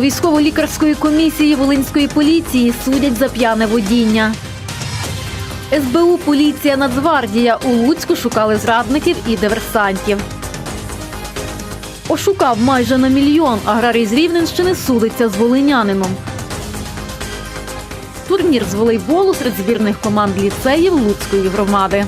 Військово-лікарської комісії Волинської поліції судять за п'яне водіння. СБУ, поліція, Нацгвардія у Луцьку шукали зрадників і диверсантів. Ошукав майже на мільйон. Аграрій з Рівненщини судиться з волинянином. Турнір з волейболу серед збірних команд ліцеїв Луцької громади.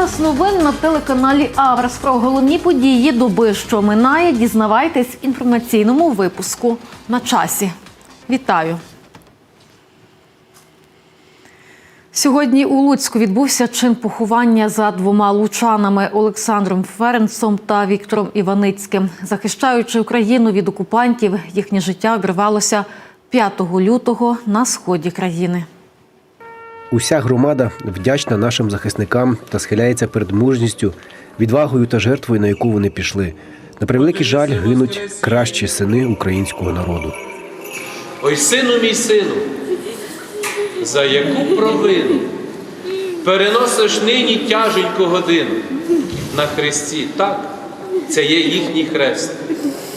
Час новин на телеканалі Аврас про головні події доби, що минає. Дізнавайтесь в інформаційному випуску на часі. Вітаю! Сьогодні у Луцьку відбувся чин поховання за двома лучанами Олександром Ференцом та Віктором Іваницьким. Захищаючи Україну від окупантів, їхнє життя обірвалося 5 лютого на сході країни. Уся громада вдячна нашим захисникам та схиляється перед мужністю, відвагою та жертвою, на яку вони пішли. На превеликий жаль гинуть кращі сини українського народу. Ой, сину мій сину, за яку провину переносиш нині тяженьку годину на хресті. Так, це є їхній хрест.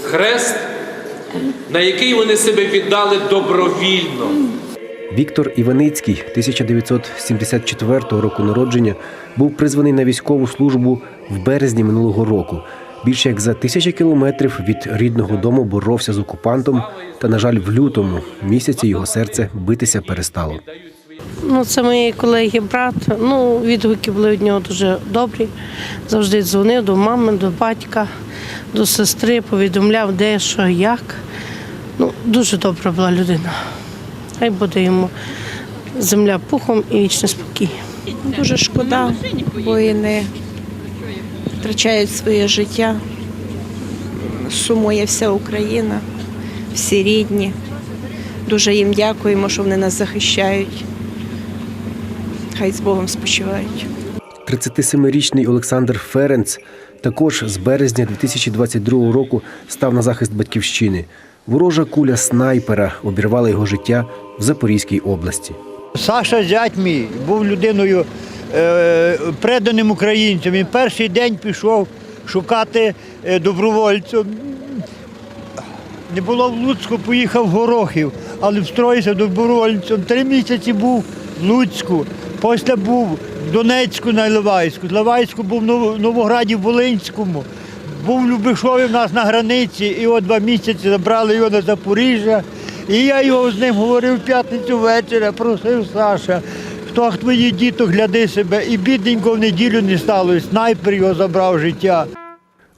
Хрест, на який вони себе віддали добровільно. Віктор Іваницький, 1974 року народження, був призваний на військову службу в березні минулого року. Більше як за тисячі кілометрів від рідного дому боровся з окупантом, та, на жаль, в лютому місяці його серце битися перестало. Ну, це мої колеги, брат. Ну, відгуки були від нього дуже добрі. Завжди дзвонив до мами, до батька, до сестри, повідомляв, де, що, як. Ну, дуже добра була людина. Хай буде йому земля пухом і вічний спокій. Дуже шкода, воїни втрачають своє життя. Сумує вся Україна, всі рідні. Дуже їм дякуємо, що вони нас захищають. Хай з Богом спочивають. 37-річний Олександр Ференц також з березня 2022 року став на захист батьківщини. Ворожа куля снайпера обірвала його життя в Запорізькій області. Саша зять мій був людиною е, преданим українцем. Він перший день пішов шукати е, добровольців. Не було в Луцьку, поїхав в Горохів, але встроївся добровольцем. Три місяці був в Луцьку, після був в Донецьку на Іловайську, з був в Нов- Новограді Волинському, був в Любишові в нас на границі, і от два місяці забрали його на Запоріжжя. І я його з ним говорив в п'ятницю ввечері, просив Саша, хто твої діток, гляди себе, і бідненько в неділю не сталося. Снайпер його забрав життя.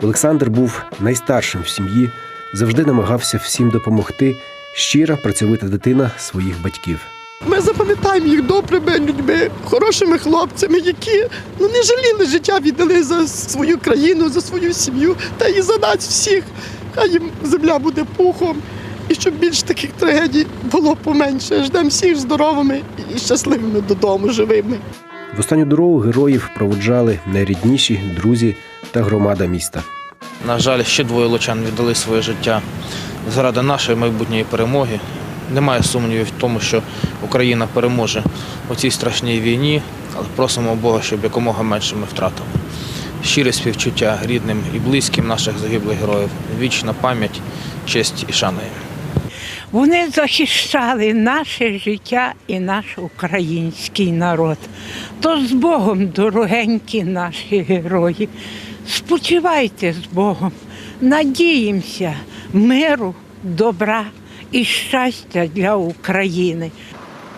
Олександр був найстаршим в сім'ї, завжди намагався всім допомогти. Щира працьовита дитина своїх батьків. Ми запам'ятаємо їх добрими людьми, хорошими хлопцями, які ну не жаліли життя, віддали за свою країну, за свою сім'ю та і за нас всіх. Хай їм земля буде пухом. І щоб більш таких трагедій було поменше. Ждемо всіх здоровими і щасливими додому, живими. В останню дорогу героїв проводжали найрідніші друзі та громада міста. На жаль, ще двоє лучан віддали своє життя заради нашої майбутньої перемоги. Немає сумнівів в тому, що Україна переможе у цій страшній війні, але просимо Бога, щоб якомога менше ми втратили. Щире співчуття рідним і близьким наших загиблих героїв. Вічна пам'ять, честь і шана їм. Вони захищали наше життя і наш український народ. То з Богом, дорогенькі наші герої. Спочивайте з Богом, надіємося миру, добра і щастя для України.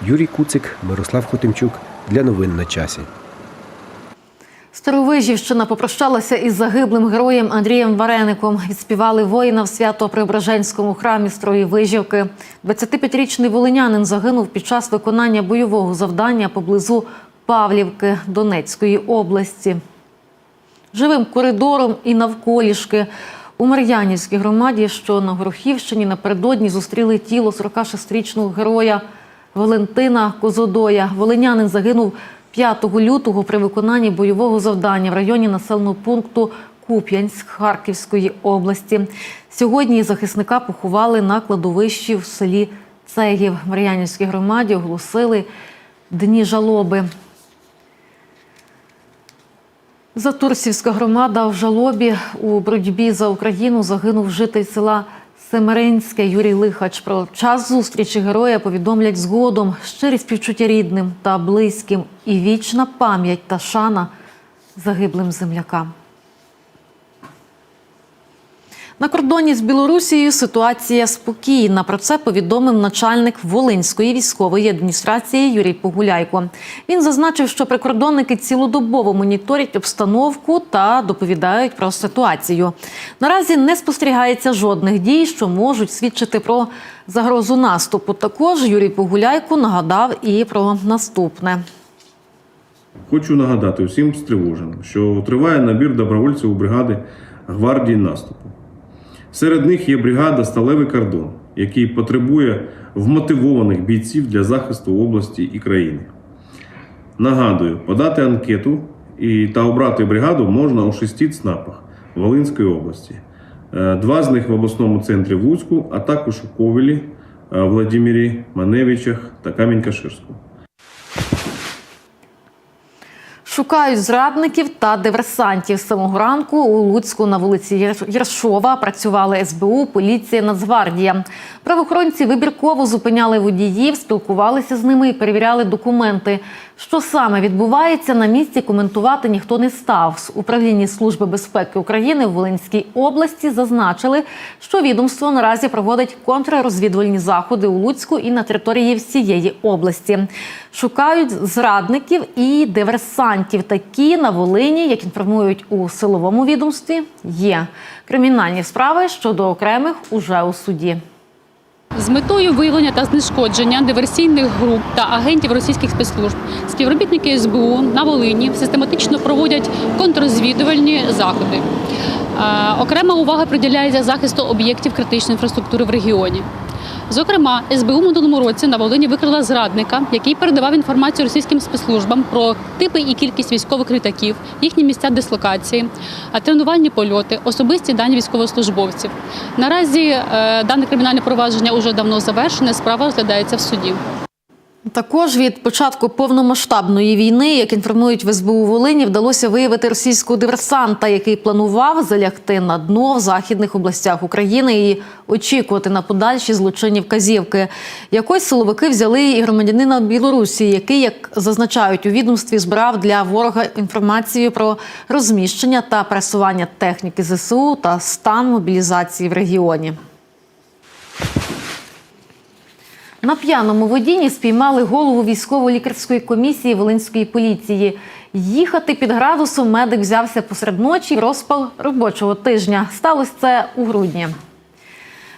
Юрій Куцик, Мирослав Хотимчук для новин на часі. Старовижівщина попрощалася із загиблим героєм Андрієм Вареником. Відспівали воїна в Свято-Преображенському храмі Строї Вижівки. 25-річний волинянин загинув під час виконання бойового завдання поблизу Павлівки Донецької області. Живим коридором і навколішки у Мар'янівській громаді, що на Горохівщині напередодні зустріли тіло 46-річного героя Валентина Козодоя. Волинянин загинув 5 лютого при виконанні бойового завдання в районі населеного пункту Куп'янськ Харківської області. Сьогодні захисника поховали на кладовищі в селі Цегів. Мар'янівській громаді оголосили дні жалоби. Затурсівська громада в жалобі у боротьбі за Україну загинув житель села Семеринське Юрій Лихач. Про час зустрічі героя повідомлять згодом щирі співчуття рідним та близьким і вічна пам'ять та шана загиблим землякам. На кордоні з Білорусією ситуація спокійна. Про це повідомив начальник Волинської військової адміністрації Юрій Погуляйко. Він зазначив, що прикордонники цілодобово моніторять обстановку та доповідають про ситуацію. Наразі не спостерігається жодних дій, що можуть свідчити про загрозу наступу. Також Юрій Погуляйко нагадав і про наступне. Хочу нагадати всім стривоженим, що триває набір добровольців у бригади гвардії наступу. Серед них є бригада Сталевий кордон, який потребує вмотивованих бійців для захисту області і країни. Нагадую, подати анкету і та обрати бригаду можна у шести ЦНАПах Волинської області. Е, Два з них в обласному центрі в Луцьку, а також у Ковелі, е, Владимирі, Маневичах та Камінь-Каширську. Шукають зрадників та диверсантів. З самого ранку у Луцьку на вулиці Єршова працювали СБУ, поліція, Нацгвардія. Правоохоронці вибірково зупиняли водіїв, спілкувалися з ними і перевіряли документи. Що саме відбувається на місці, коментувати ніхто не став. З управління Служби безпеки України в Волинській області зазначили, що відомство наразі проводить контррозвідувальні заходи у Луцьку і на території всієї області. Шукають зрадників і диверсантів. Такі на Волині, як інформують у силовому відомстві, є кримінальні справи щодо окремих уже у суді. З метою виявлення та знешкодження диверсійних груп та агентів російських спецслужб співробітники СБУ на Волині систематично проводять контррозвідувальні заходи. Е, Окрема увага приділяється захисту об'єктів критичної інфраструктури в регіоні. Зокрема, СБУ минулому році на Волині викрила зрадника, який передавав інформацію російським спецслужбам про типи і кількість військових літаків, їхні місця дислокації, тренувальні польоти, особисті дані військовослужбовців. Наразі е, дане кримінальне провадження уже давно завершене. Справа розглядається в суді. Також від початку повномасштабної війни, як інформують в СБУ Волині, вдалося виявити російського диверсанта, який планував залягти на дно в західних областях України і очікувати на подальші злочинні вказівки. Якось силовики взяли і громадянина Білорусі, який, як зазначають у відомстві, збирав для ворога інформацію про розміщення та пересування техніки ЗСУ та стан мобілізації в регіоні. На п'яному водінні спіймали голову військово-лікарської комісії Волинської поліції. Їхати під градусом медик взявся посеред ночі розпал робочого тижня. Сталося це у грудні.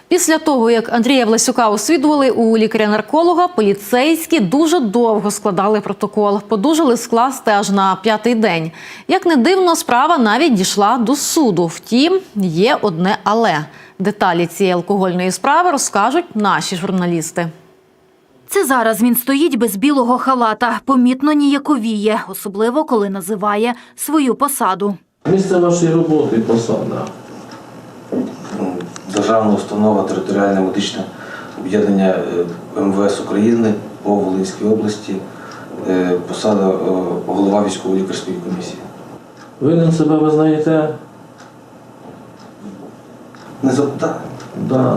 Після того, як Андрія Власюка освідували у лікаря-нарколога, поліцейські дуже довго складали протокол. Подужали скласти аж на п'ятий день. Як не дивно, справа навіть дійшла до суду. Втім, є одне але. Деталі цієї алкогольної справи розкажуть наші журналісти. Це зараз він стоїть без білого халата, помітно ніяковіє, особливо коли називає свою посаду. Місце вашої роботи посада. Державна установа територіальне медичне об'єднання е, МВС України по Волинській області, е, посада е, голова військово-лікарської комісії. Винен себе визнаєте? Не запитаю.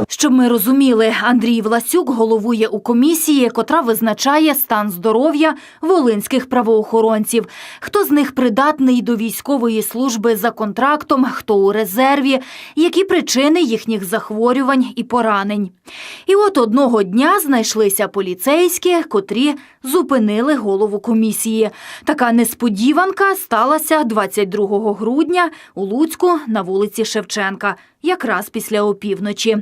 Щоб ми розуміли, Андрій Власюк головує у комісії, котра визначає стан здоров'я волинських правоохоронців. Хто з них придатний до військової служби за контрактом, хто у резерві, які причини їхніх захворювань і поранень. І от одного дня знайшлися поліцейські, котрі зупинили голову комісії. Така несподіванка сталася 22 грудня у Луцьку на вулиці Шевченка, якраз після опівночі.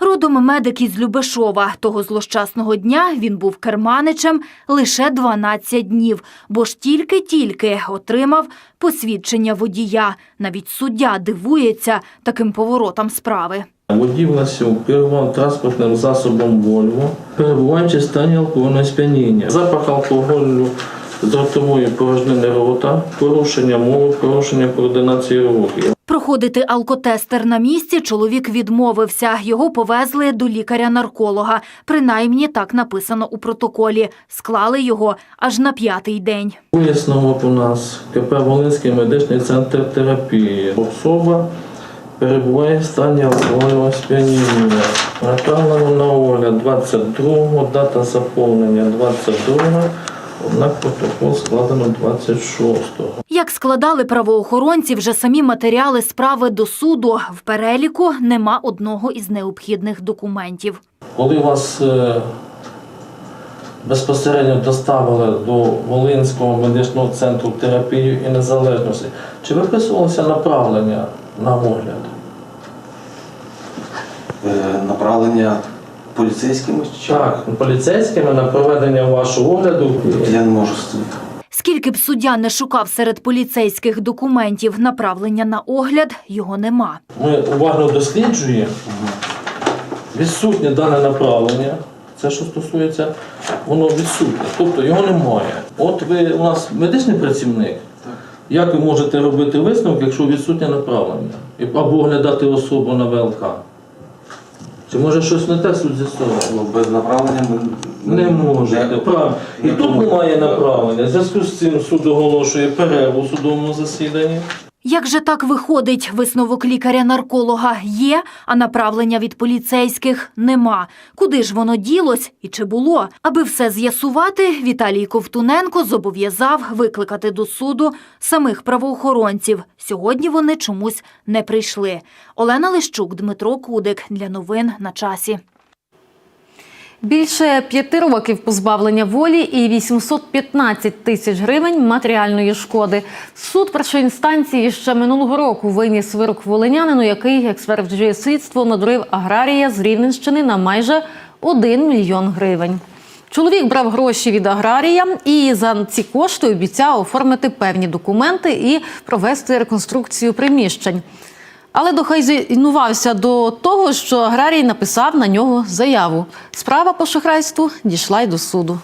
Родом медик із Любешова. Того злощасного дня він був керманичем лише 12 днів, бо ж тільки-тільки отримав посвідчення водія. Навіть суддя дивується таким поворотам справи. Водій Власюк керував транспортним засобом Вольво, перебуваючи в стані алкогольного сп'яніння. Запах алкоголю з ротової порожнини рота, порушення мови, порушення координації рухів. Проходити алкотестер на місці чоловік відмовився. Його повезли до лікаря-нарколога. Принаймні так написано у протоколі. Склали його аж на п'ятий день. Висновок у нас КП Волинський медичний центр терапії. Особа перебуває в стані алкогольного сп'яніння. Направлено на огляд 22-го, дата заповнення 22-го, однак протокол складено 26-го. Як складали правоохоронці вже самі матеріали справи до суду, в переліку нема одного із необхідних документів. Коли вас е, безпосередньо доставили до Волинського медичного центру терапії і незалежності, чи виписувалося направлення на огляд? Е, Направлення поліцейськими чи Так, поліцейськими на проведення вашого огляду. я не можу Скільки б суддя не шукав серед поліцейських документів направлення на огляд, його нема. Ми уважно досліджуємо відсутнє дане направлення. Це що стосується, воно відсутнє, тобто його немає. От ви у нас медичний працівник. Як ви можете робити висновок, якщо відсутнє направлення? Або оглядати особу на ВЛК? Чи може щось не те суд з'ясовує? Ну, без направлення ми Не можете. Правильно. І тут немає направлення. В зв'язку з цим суд оголошує перерву у судовому засіданні. Як же так виходить? Висновок лікаря-нарколога є, а направлення від поліцейських нема. Куди ж воно ділось і чи було? Аби все з'ясувати, Віталій Ковтуненко зобов'язав викликати до суду самих правоохоронців. Сьогодні вони чомусь не прийшли. Олена Лищук, Дмитро Кудик. Для новин на часі. Більше п'яти років позбавлення волі і 815 тисяч гривень матеріальної шкоди. Суд першої інстанції ще минулого року виніс вирок волинянину, який, як стверджує слідство, надурив аграрія з Рівненщини на майже 1 мільйон гривень. Чоловік брав гроші від аграрія і за ці кошти обіцяв оформити певні документи і провести реконструкцію приміщень. Але дохайзінувався до того, що аграрій написав на нього заяву. Справа по шахрайству дійшла й до суду.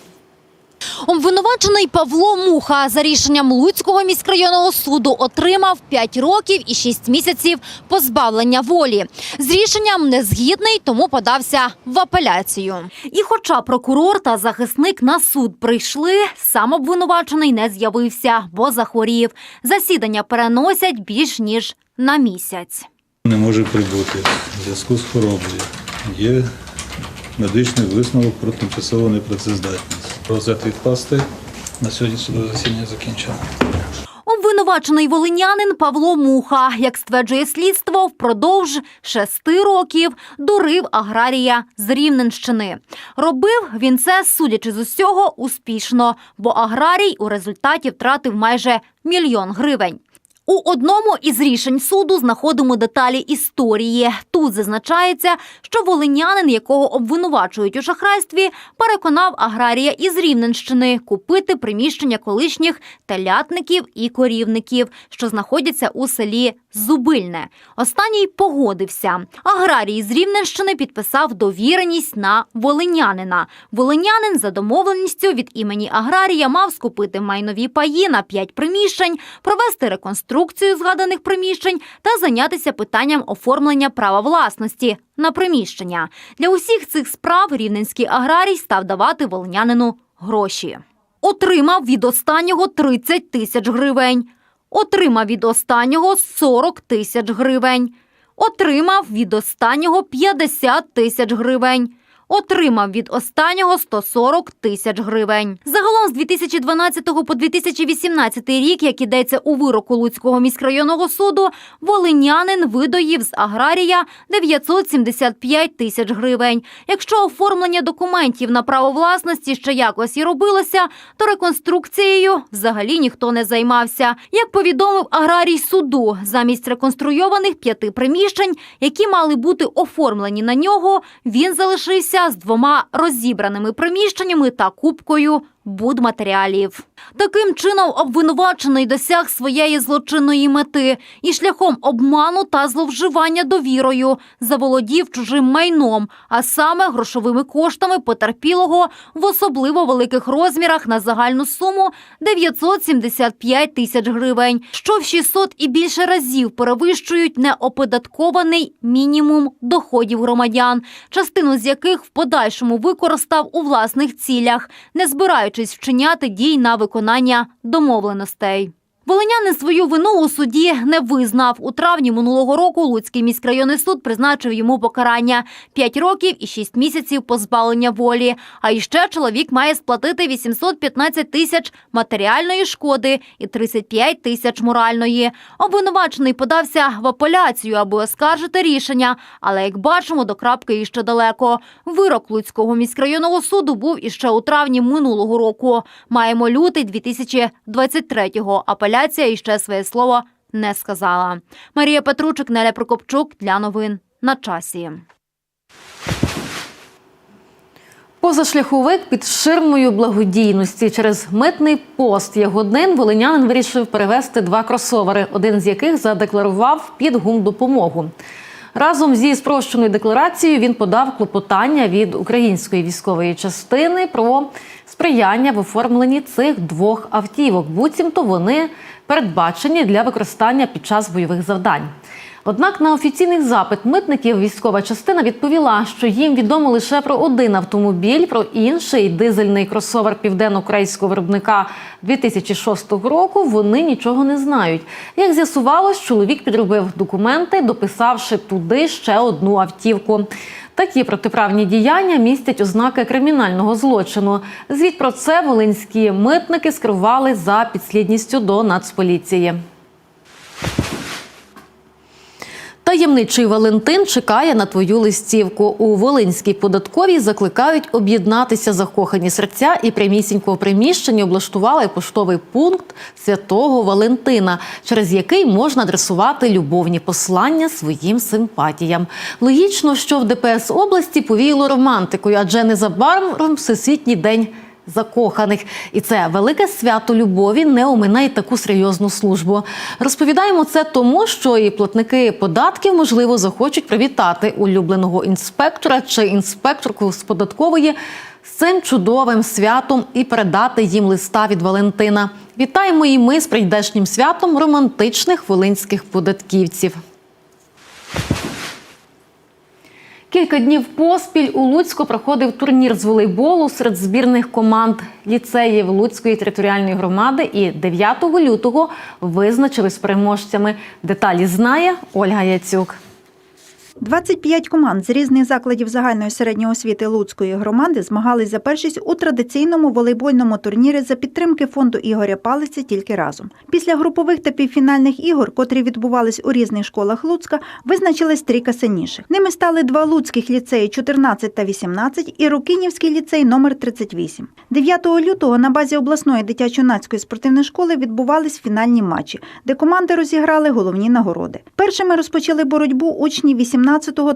Обвинувачений Павло Муха за рішенням Луцького міськрайонного суду отримав 5 років і 6 місяців позбавлення волі. З рішенням не згідний, тому подався в апеляцію. І хоча прокурор та захисник на суд прийшли, сам обвинувачений не з'явився, бо захворів. Засідання переносять більш ніж на місяць. Не може прибути в зв'язку з хворобою. Є медичний висновок про тимчасову непрацездатність. Розгляд відкласти. На сьогодні судове засідання закінчено. Обвинувачений волинянин Павло Муха, як стверджує слідство, впродовж шести років дурив аграрія з Рівненщини. Робив він це, судячи з усього, успішно, бо аграрій у результаті втратив майже мільйон гривень. У одному із рішень суду знаходимо деталі історії. Тут зазначається, що волинянин, якого обвинувачують у шахрайстві, переконав аграрія із Рівненщини купити приміщення колишніх телятників і корівників, що знаходяться у селі Зубильне. Останній погодився. Аграрій з Рівненщини підписав довіреність на волинянина. Волинянин за домовленістю від імені аграрія мав скупити майнові паї на п'ять приміщень, провести реконструкцію згаданих приміщень та зайнятися питанням оформлення права власності на приміщення. Для усіх цих справ рівненський аграрій став давати волинянину гроші. Отримав від останнього 30 тисяч гривень. Отримав від останнього 40 тисяч гривень. Отримав від останнього 50 тисяч гривень. Отримав від останнього 140 тисяч гривень. Загалом з 2012 по 2018 рік, як ідеться у вироку Луцького міськрайонного суду, волинянин видоїв з аграрія 975 тисяч гривень. Якщо оформлення документів на право власності ще якось і робилося, то реконструкцією взагалі ніхто не займався. Як повідомив аграрій суду, замість реконструйованих п'яти приміщень, які мали бути оформлені на нього, він залишився з двома розібраними приміщеннями та купкою будматеріалів. Таким чином обвинувачений досяг своєї злочинної мети і шляхом обману та зловживання довірою заволодів чужим майном, а саме грошовими коштами потерпілого в особливо великих розмірах на загальну суму 975 тисяч гривень, що в 600 і більше разів перевищують неоподаткований мінімум доходів громадян, частину з яких в подальшому використав у власних цілях, не збираючись вчиняти дій на виконання домовленостей. Волинянин свою вину у суді не визнав. У травні минулого року Луцький міськрайонний суд призначив йому покарання 5 років і 6 місяців позбавлення волі. А іще чоловік має сплатити 815 тисяч матеріальної шкоди і 35 тисяч моральної. Обвинувачений подався в апеляцію, аби оскаржити рішення. Але як бачимо, до крапки іще далеко. Вирок Луцького міськрайонного суду був іще у травні минулого року. Маємо лютий 2023-го. Апеляція ще своє слово не сказала. Марія Петручик, Неля Прокопчук для новин на часі. Позашляховик під ширмою благодійності через митний пост Ягодин волинянин вирішив перевезти два кросовери, один з яких задекларував під гумдопомогу. Разом зі спрощеною декларацією він подав клопотання від української військової частини про сприяння в оформленні цих двох автівок. Буцімто вони передбачені для використання під час бойових завдань. Однак на офіційний запит митників військова частина відповіла, що їм відомо лише про один автомобіль, про інший дизельний кросовер південно-корейського виробника 2006 року. Вони нічого не знають. Як з'ясувалось, чоловік підробив документи, дописавши туди ще одну автівку. Такі протиправні діяння містять ознаки кримінального злочину. Звіт про це волинські митники скерували за підслідністю до Нацполіції. Таємничий Валентин чекає на твою листівку. У Волинській податковій закликають об'єднатися закохані серця і прямісінько в приміщенні облаштували поштовий пункт святого Валентина, через який можна адресувати любовні послання своїм симпатіям. Логічно, що в ДПС області повіяло романтикою, адже незабаром всесвітній день закоханих. І це велике свято любові не оминає таку серйозну службу. Розповідаємо це тому, що і платники податків, можливо, захочуть привітати улюбленого інспектора чи інспекторку з податкової з цим чудовим святом і передати їм листа від Валентина. Вітаємо і ми з прийдешнім святом романтичних волинських податківців. Кілька днів поспіль у Луцьку проходив турнір з волейболу серед збірних команд ліцеїв Луцької територіальної громади і 9 лютого визначились переможцями. Деталі знає Ольга Яцюк. 25 команд з різних закладів загальної середньої освіти Луцької громади змагались за першість у традиційному волейбольному турнірі за підтримки фонду Ігоря Палиці тільки разом. Після групових та півфінальних ігор, котрі відбувались у різних школах Луцька, визначились трійка сильніших. Ними стали два луцьких ліцеї 14 та 18 і Рукинівський ліцей номер 38. 9 лютого на базі обласної дитячо-юнацької спортивної школи відбувались фінальні матчі, де команди розіграли головні нагороди. Першими розпочали боротьбу учні 18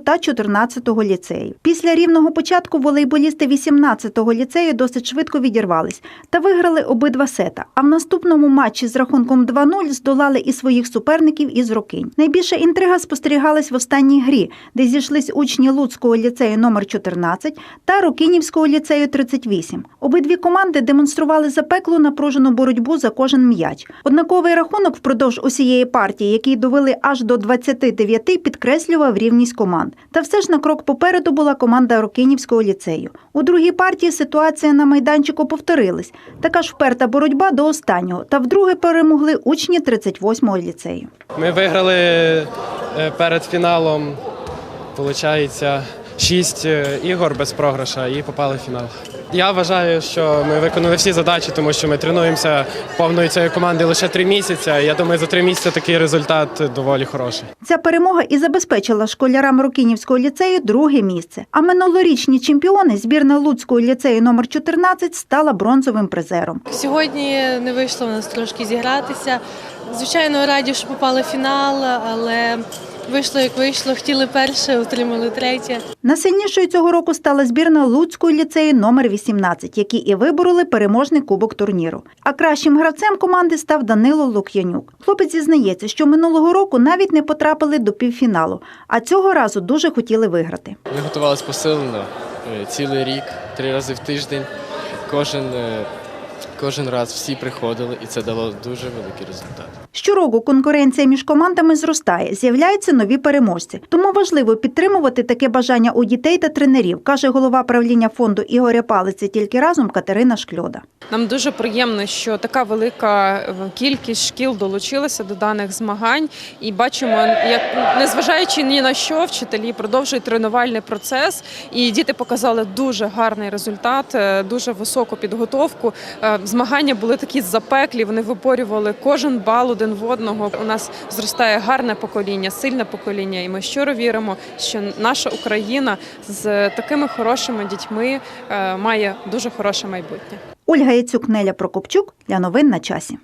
та 14 ліцеїв. Після рівного початку волейболісти 18-го ліцею досить швидко відірвались та виграли обидва сета. А в наступному матчі з рахунком 2-0 здолали і своїх суперників із Рокинь. Найбільша інтрига спостерігалась в останній грі, де зійшлись учні Луцького ліцею номер 14 та Рокинівського ліцею 38. Обидві команди демонстрували запеклу напружену боротьбу за кожен м'яч. Однаковий рахунок впродовж усієї партії, який довели аж до 29, підкреслював рівність команд. Та все ж на крок попереду була команда Рокинівського ліцею. У другій партії ситуація на майданчику повторилась. Така ж вперта боротьба до останнього. Та вдруге перемогли учні 38-го ліцею. Ми виграли е, перед фіналом, виходить, шість е, ігор без програша і попали в фінал. Я вважаю, що ми виконали всі задачі, тому що ми тренуємося повною цією командою лише три місяці. Я думаю, за три місяці такий результат доволі хороший. Ця перемога і забезпечила школярам Рокинівського ліцею друге місце. А минулорічні чемпіони збірна Луцького ліцею номер 14 стала бронзовим призером. Сьогодні не вийшло в нас трошки зігратися. Звичайно, раді, що попали в фінал, але Вийшло як вийшло, хотіли перше, отримали третє. Найсильнішою цього року стала збірна Луцької ліцею номер 18, які і вибороли переможний кубок турніру. А кращим гравцем команди став Данило Лук'янюк. Хлопець зізнається, що минулого року навіть не потрапили до півфіналу, а цього разу дуже хотіли виграти. Ми готувалися посилено е, цілий рік, три рази в тиждень. Кожен, е, кожен раз всі приходили, і це дало дуже великий результат. Щороку конкуренція між командами зростає, з'являються нові переможці. Тому важливо підтримувати таке бажання у дітей та тренерів, каже голова правління фонду Ігоря Палиці тільки разом Катерина Шкльода. Нам дуже приємно, що така велика е, кількість шкіл долучилася до даних змагань, і бачимо, як незважаючи ні на що, вчителі продовжують тренувальний процес, і діти показали дуже гарний результат, е, дуже високу підготовку. Е, Змагання були такі запеклі, вони випорювали кожен бал один в одного. У нас зростає гарне покоління, сильне покоління, і ми щиро віримо, що наша Україна з такими хорошими дітьми е, має дуже хороше майбутнє. Ольга Яцюк, Неля Прокопчук для новин на часі.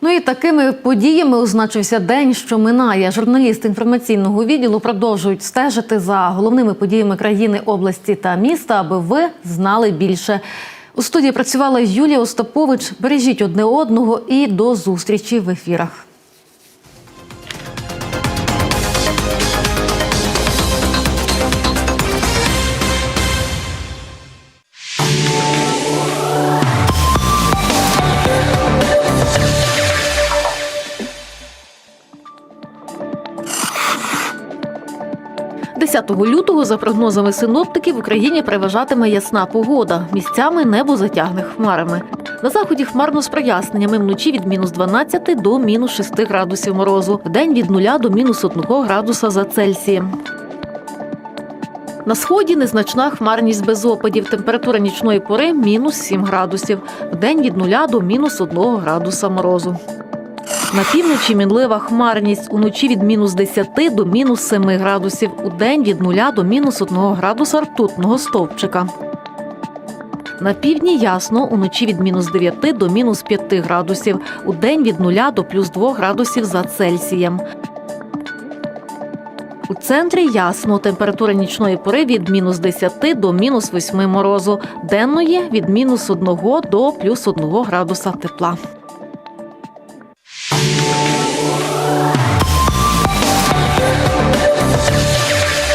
Ну і такими подіями означився день, що минає. Журналісти інформаційного відділу продовжують стежити за головними подіями країни, області та міста, аби ви знали більше. У студії працювала Юлія Остапович. Бережіть одне одного і до зустрічі в ефірах. – 10 лютого, за прогнозами синоптиків, в Україні переважатиме ясна погода. Місцями небо затягне хмарами. На заході хмарно з проясненнями вночі від мінус 12 до мінус 6 градусів морозу, вдень від 0 до мінус 1 градуса за Цельсієм. На сході незначна хмарність без опадів. Температура нічної пори мінус 7 градусів. Вдень від 0 до мінус 1 градуса морозу. На півночі мінлива хмарність. Уночі від мінус 10 до мінус 7 градусів. У день від 0 до мінус 1 градуса ртутного стовпчика. На півдні ясно, уночі від мінус 9 до мінус 5 градусів. У день від 0 до плюс 2 градусів за Цельсієм. У центрі ясно. Температура нічної пори від мінус 10 до мінус 8 морозу. Денної від мінус 1 до плюс 1 градуса тепла.